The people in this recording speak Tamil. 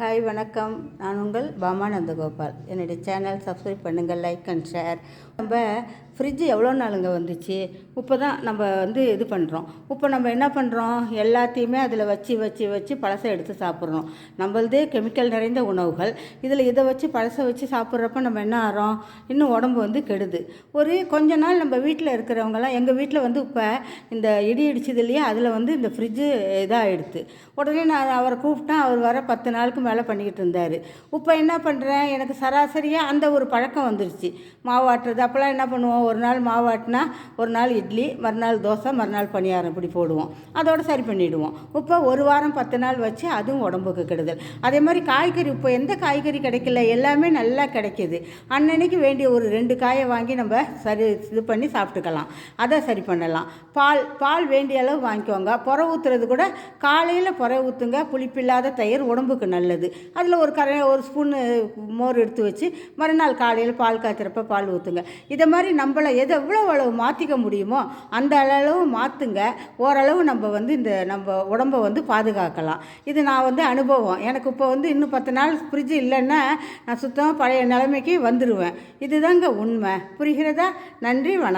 ஹாய் வணக்கம். நான் உங்கள் பாமா நந்தகோபால். என்னுடைய சேனல் சப்ஸ்கிரைப் பண்ணுங்கள் லைக் அண்ட் ஷேர் நம்ம ஃப்ரிட்ஜு எவ்வளோ நாளுங்க வந்துச்சு? இப்போ தான் நம்ம வந்து இது பண்ணுறோம் இப்போ நம்ம என்ன பண்ணுறோம் எல்லாத்தையுமே அதில் வச்சு வச்சு வச்சு பழசை எடுத்து சாப்பிட்றோம். நம்மளதே கெமிக்கல் நிறைந்த உணவுகள். இதில் இதை வச்சு பழசை வச்சு சாப்பிட்றப்ப நம்ம என்ன ஆகிறோம் இன்னும் உடம்பு வந்து கெடுது. ஒரு கொஞ்ச நாள் நம்ம வீட்டில் இருக்கிறவங்கலாம் எங்கள் வீட்டில் வந்து இப்போ இந்த இடி இடிச்சது இல்லையா? அதில் வந்து இந்த ஃப்ரிட்ஜு இதாகிடுது உடனே நான் அவரை கூப்பிட்டேன். அவர் வர பத்து நாளுக்கு வேலை பண்ணிக்கிட்டு இருந்தார். இப்போ என்ன பண்ணுறேன் எனக்கு சராசரியாக அந்த ஒரு பழக்கம் வந்துருச்சு. மாவாட்டுறது அப்போல்லாம் என்ன பண்ணுவோம்? ஒரு நாள் மாவாட்டினா ஒரு நாள் இட்லி மறுநாள் தோசை மறுநாள் பணியாரம் இப்படி போடுவோம். அதோட சரி பண்ணிவிடுவோம் இப்போ ஒரு வாரம் பத்து நாள் வச்சு அதுவும் உடம்புக்கு கெடுதல். அதே மாதிரி காய்கறி இப்போ எந்த காய்கறி கிடைக்கல? எல்லாமே நல்லா கிடைக்கிது. அன்னன்னைக்கு வேண்டிய ஒரு ரெண்டு காயை வாங்கி நம்ம சரி இது பண்ணி சாப்பிட்டுக்கலாம். அதை சரி பண்ணலாம். பால் பால் வேண்டிய அளவு வாங்கிக்கோங்க. புற ஊற்றுறது கூட காலையில் புற ஊற்றுங்க புளிப்பில்லாத தயிர் உடம்புக்கு நல்லது. அதில் ஒரு கரை ஒரு ஸ்பூனு மோர் எடுத்து வச்சு மறுநாள் காலையில் பால் காய்ச்சிறப்ப பால் ஊற்றுங்க. இதை மாதிரி நம்மளை எது எவ்வளோ அளவு மாற்றிக்க முடியுமோ அந்த அளவு மாற்றுங்க ஓரளவு நம்ம வந்து இந்த நம்ம உடம்பை வந்து பாதுகாக்கலாம். இது நான் வந்து அனுபவம். எனக்கு இப்போ வந்து இன்னும் பத்து நாள் ஃப்ரிட்ஜ் இல்லைன்னா நான் சுத்தமாக பழைய நிலைமைக்கு வந்துடுவேன் இதுதாங்க உண்மை. புரிகிறதா? நன்றி வணக்கம்.